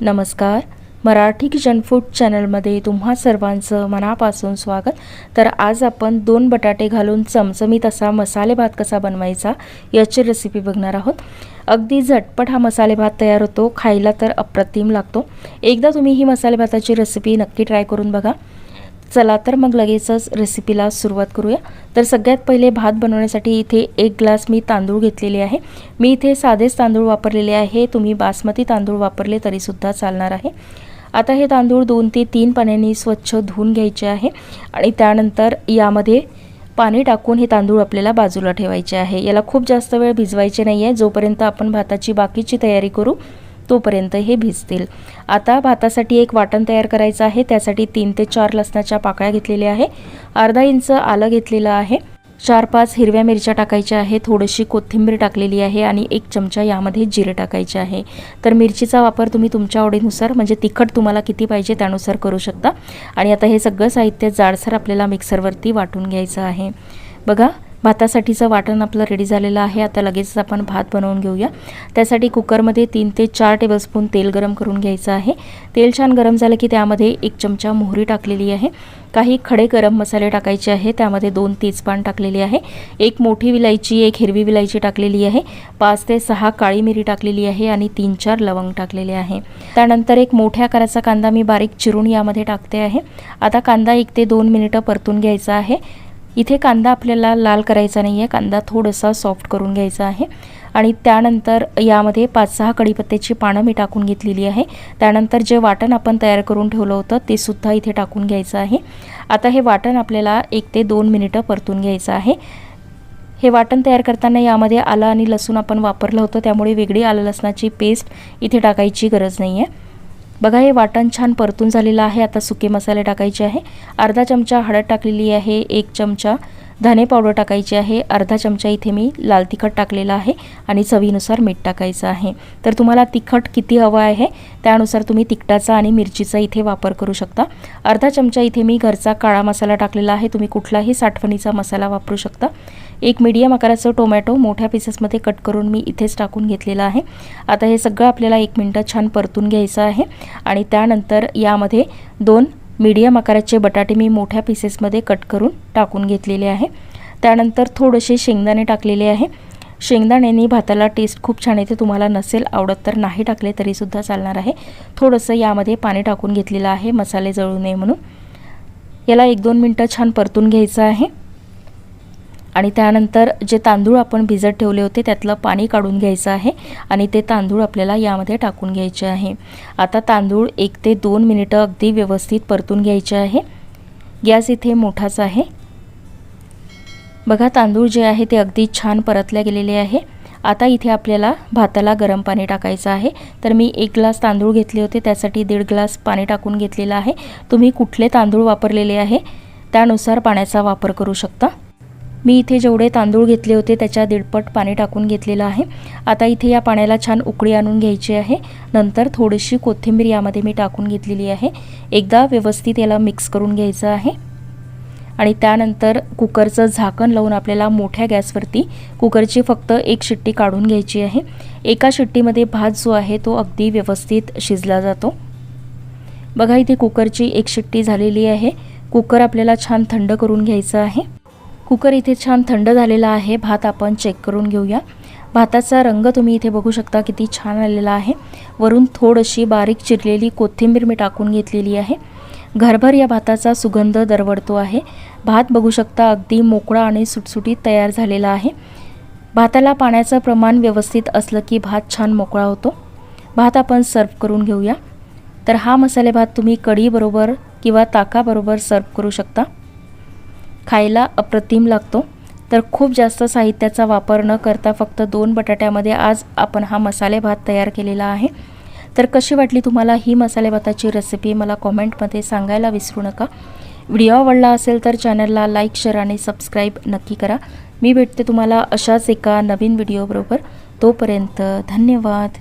नमस्कार. Marathi kitchen food चॅनलमध्ये तुम्हा सर्वांचं मनापासून स्वागत. तर आज आपण दोन बटाटे घालून चमचमीत असा मसाले भात कसा बनवायचा याची रेसिपी बघणार आहोत. अगदी झटपट हा मसाले भात तयार होतो खायला तर अप्रतिम लागतो. एकदा तुम्ही ही मसाले भाताची रेसिपी नक्की ट्राय करून बघा. चला तर मग लगेचच रेसिपीला सुरुवात करूया. तर सगळ्यात पहिले भात बनवण्यासाठी इथे एक ग्लास मी तांदूळ घेतलेले आहे. मी इथे साधेच तांदूळ वापरलेले आहे. तुम्ही बासमती तांदूळ वापरले तरीसुद्धा चालणार आहे. आता हे तांदूळ दोन ते तीन पाण्याने स्वच्छ धुवून घ्यायचे आहे आणि त्यानंतर यामध्ये पाणी टाकून हे तांदूळ आपल्याला बाजूला ठेवायचे आहे. याला खूप जास्त वेळ भिजवायचे नाही आहे जोपर्यंत आपण भाताची बाकीची तयारी करू तोपर्यंत हे भिजतील. आता भातासाठी एक वाटण तयार करायचं आहे. त्यासाठी तीन ते चार लसणाच्या पाकळ्या घेतलेल्या आहे. अर्धा इंच आलं घेतलेलं आहे. चार पाच हिरव्या मिरच्या टाकायच्या आहे थोडीशी कोथिंबीर टाकलेली आहे आणि एक चमचा यामध्ये जिरे टाकायचे आहे. तर मिरचीचा वापर तुम्ही तुमच्या आवडीनुसार म्हणजे तिखट तुम्हाला किती पाहिजे त्यानुसार करू शकता. आणि आता हे सगळं साहित्य जाडसर आपल्याला मिक्सरवरती वाटून घ्यायचं आहे. बघा भातासाठीचं वाटण आपलं रेडी झालेलं आहे. आता लगेचच आपण भात बनवून घेऊया. त्यासाठी कुकरमध्ये तीन ते चार टेबलस्पून तेल गरम करून घ्यायचं आहे. तेल छान गरम झालं की त्यामध्ये एक चमचा मोहरी टाकलेली आहे. काही खडे गरम मसाले टाकायचे आहे. त्यामध्ये दोन तेजपान टाकलेली आहे. एक मोठी विलायची एक हिरवी विलायची टाकलेली आहे. पाच ते सहा काळी मिरी टाकलेली आहे आणि तीन चार लवंग टाकलेले आहे. त्यानंतर एक मोठ्या आकाराचा कांदा मी बारीक चिरून यामध्ये टाकते आहे. आता कांदा एक ते दोन मिनिटं परतून घ्यायचा आहे. इथे कांदा आपल्याला लाल करायचा नाही आहे कांदा थोडासा सॉफ्ट करून घ्यायचा आहे. आणि त्यानंतर यामध्ये पाच सहा कढीपत्त्याची पानं मी टाकून घेतलेली आहे. त्यानंतर जे वाटण आपण तयार करून ठेवलं होतं ते सुद्धा इथे टाकून घ्यायचं आहे. आता हे वाटण आपल्याला एक ते दोन मिनिटं परतून घ्यायचं आहे. हे वाटण तयार करताना यामध्ये आलं आणि लसूण आपण वापरलं होतं त्यामुळे वेगळी आलं लसणाची पेस्ट इथे टाकायची गरज नाही आहे बघा हे वाटण छान परतून झालेलं आहे. आता सुके मसाले टाकायचे आहे. अर्धा चमचा हळद टाकलेली आहे. एक चमचा धने पावडर टाकायची आहे. अर्धा चमचा इथे मी लाल तिखट टाकलेला आहे आणि चवीनुसार मीठ टाकायचं आहे. तर तुम्हाला तिखट किती हवं आहे त्यानुसार तुम्ही तिखटाचा आणि मिरचीचा इथे वापर करू शकता. अर्धा चमचा इथे मी घरचा काळा मसाला टाकलेला आहे. तुम्ही कुठलाही साठवणीचा मसाला वापरू शकता. एक मीडियम आकाराचं टोमॅटो मोठ्या पीसेसमध्ये कट करून मी इथेच टाकून घेतलेलं आहे. आता हे सगळं आपल्याला एक मिनटं छान परतून घ्यायचं आहे आणि त्यानंतर यामध्ये दोन मीडियम आकाराचे बटाटे मी मोठ्या पीसेसमध्ये कट करून टाकून घेतलेले आहे. त्यानंतर थोडेसे शेंगदाणे टाकलेले आहे. शेंगदाण्याने भाताला टेस्ट खूप छान येते. तुम्हाला नसेल आवडत तर नाही टाकले तरीसुद्धा चालणार आहे. थोडंसं यामध्ये पाणी टाकून घेतलेलं आहे. मसाले जळू नये म्हणून. याला एक दोन मिनटं छान परतून घ्यायचं आहे. आणि त्यानंतर जे तांदूळ आपण भिजत ठेवले होते त्यातलं पाणी काढून घ्यायचं आहे आणि ते तांदूळ आपल्याला यामध्ये टाकून घ्यायचे आहे. आता तांदूळ एक ते दोन मिनिटं अगदी व्यवस्थित परतून घ्यायचे आहे. गॅस इथे मोठाच आहे. बघा तांदूळ जे आहे ते अगदी छान परतल्या गेलेले आहे. आता इथे आपल्याला भाताला गरम पाणी टाकायचं आहे. तर मी एक ग्लास तांदूळ घेतले होते त्यासाठी दीड ग्लास पाणी टाकून घेतलेलं आहे. तुम्ही कुठले तांदूळ वापरलेले आहे त्यानुसार पाण्याचा वापर करू शकता. मी इथे जेवढे तांदूळ घेतले होते त्याच्या दीडपट पाणी टाकून घेतलेलं आहे. आता इथे या पाण्याला छान उकळी आणून घ्यायची आहे. नंतर थोडीशी कोथिंबीर यामध्ये मी टाकून घेतलेली आहे. एकदा व्यवस्थित याला मिक्स करून घ्यायचं आहे. आणि त्यानंतर कुकरचं झाकण लावून आपल्याला मोठ्या गॅसवरती कुकरची फक्त एक शिट्टी काढून घ्यायची आहे. एका शिट्टीमध्ये भात जो आहे तो अगदी व्यवस्थित शिजला जातो. बघा इथे कुकरची एक शिट्टी झालेली आहे. कुकर आपल्याला छान थंड करून घ्यायचं आहे. कुकर इथे छान थंड झालेला आहे. भात आपण चेक करून घेऊया. भाताचा रंग तुम्ही इथे बघू शकता किती छान आलेला आहे. वरून थोडीशी बारीक चिरलेली कोथिंबीर मी टाकून घेतलेली आहे. घरभर या भाताचा सुगंध दरवडतो आहे. भात बघू शकता अगदी मोकळा आणि सुटसुटीत तयार झालेला आहे. भाताला पाण्याचं प्रमाण व्यवस्थित असलं की भात छान मोकळा होतो. भात आपण सर्व करून घेऊया. तर हा मसाले भात तुम्ही कढीबरोबर किंवा ताकाबरोबर सर्व करू शकता. खायला अप्रतिम लागतो. तर खूप जास्त साहित्याचा वापर न करता फक्त दोन बटाट्यामध्ये आज आपण हा मसाले भात तयार केलेला आहे. तर कशी वाटली तुम्हाला ही मसाले भाताची रेसिपी मला कॉमेंटमध्ये सांगायला विसरू नका. व्हिडिओ आवडला असेल तर चॅनलला लाईक शेअर आणि सबस्क्राईब नक्की करा. मी भेटते तुम्हाला अशाच एका नवीन व्हिडिओबरोबर तोपर्यंत धन्यवाद.